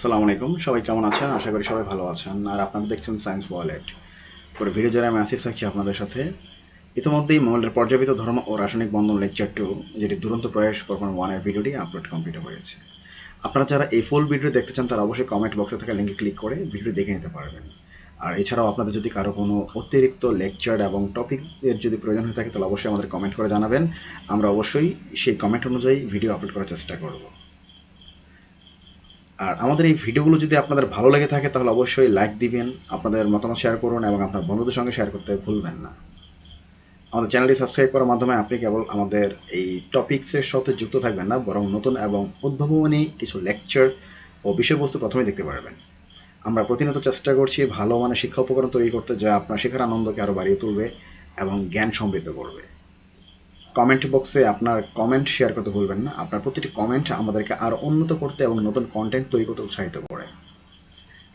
আসসালামু আলাইকুম। সবাই কেমন আছেন? আশা করি সবাই ভালো আছেন। আর আপনারা দেখছেন সায়েন্স ওয়ালেট পুরো ভিডিও যারা আমি আসিফ থাকছি আপনাদের সাথে, ইতিমধ্যেই মঙ্গলের পর্যাপিত ধর্ম ও রাসায়নিক বন্ধন লেকচার টু যেটি দুরন্ত প্রয়াস ফরমান ওয়ানের ভিডিওটি আপলোড কমপ্লিট হয়েছে। আপনারা যারা এই ফুল ভিডিও দেখতে চান, তারা অবশ্যই কমেন্ট বক্সে থাকা লিঙ্কে ক্লিক করে ভিডিও দেখে নিতে পারবেন। আর এছাড়াও আপনাদের যদি কারও কোনো অতিরিক্ত লেকচার এবং টপিকের যদি প্রয়োজন হয়ে থাকে, তাহলে অবশ্যই আমাদের কমেন্ট করে জানাবেন। আমরা অবশ্যই সেই কমেন্ট অনুযায়ী ভিডিও আপলোড করার চেষ্টা করব। আর আমাদের এই ভিডিওগুলো যদি আপনাদের ভালো লেগে থাকে, তাহলে অবশ্যই লাইক দিবেন, আপনাদের মতামত শেয়ার করুন এবং আপনার বন্ধুদের সঙ্গে শেয়ার করতে ভুলবেন না। আমাদের চ্যানেলটি সাবস্ক্রাইব করার মাধ্যমে আপনি কেবল আমাদের এই টপিকসের সাথে যুক্ত থাকবেন না, বরং নতুন এবং উদ্ভাবনী কিছু লেকচার ও বিষয়বস্তু প্রথমে দেখতে পারবেন। আমরা প্রতিনিয়ত চেষ্টা করছি ভালো মানের শিক্ষা উপকরণ তৈরি করতে, যা আপনার শেখার আনন্দকে আরও বাড়িয়ে তুলবে এবং জ্ঞান সমৃদ্ধ করবে। কমেন্ট বক্সে আপনার কমেন্ট শেয়ার করতে ভুলবেন না। আপনার প্রতিটি কমেন্ট আমাদেরকে আরও উন্নত করতে এবং নতুন কন্টেন্ট তৈরি করতে উৎসাহিত করে।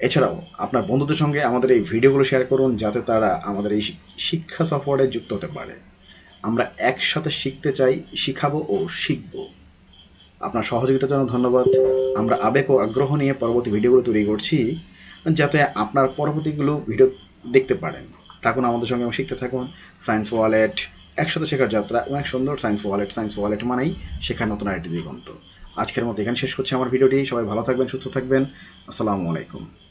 এছাড়াও, আপনার বন্ধুদের সঙ্গে আমাদের এই ভিডিওগুলো শেয়ার করুন, যাতে তারা আমাদের এই শিক্ষা সফরে যুক্ত হতে পারে। আমরা একসাথে শিখতে চাই, শিখাবো ও শিখব। আপনার সহযোগিতার জন্য ধন্যবাদ। আমরা আবেগ ও আগ্রহ নিয়ে পরবর্তী ভিডিওগুলো তৈরি করছি, যাতে আপনার পরবর্তীগুলো ভিডিও দেখতে পারেন। থাকুন আমাদের সঙ্গে শিখতে থাকুন। সায়েন্স ওয়ালেট একসাথে শেখার যাত্রা অনেক সুন্দর সায়েন্স ওয়ালেট সায়েন্স ওয়ালেট মানেই শেখার নতুন আরেকটি দিগন্ত আজকের মতো এখানে শেষ করছি আমার ভিডিওটি। সবাই ভালো থাকবেন, সুস্থ থাকবেন। আসসালামু আলাইকুম।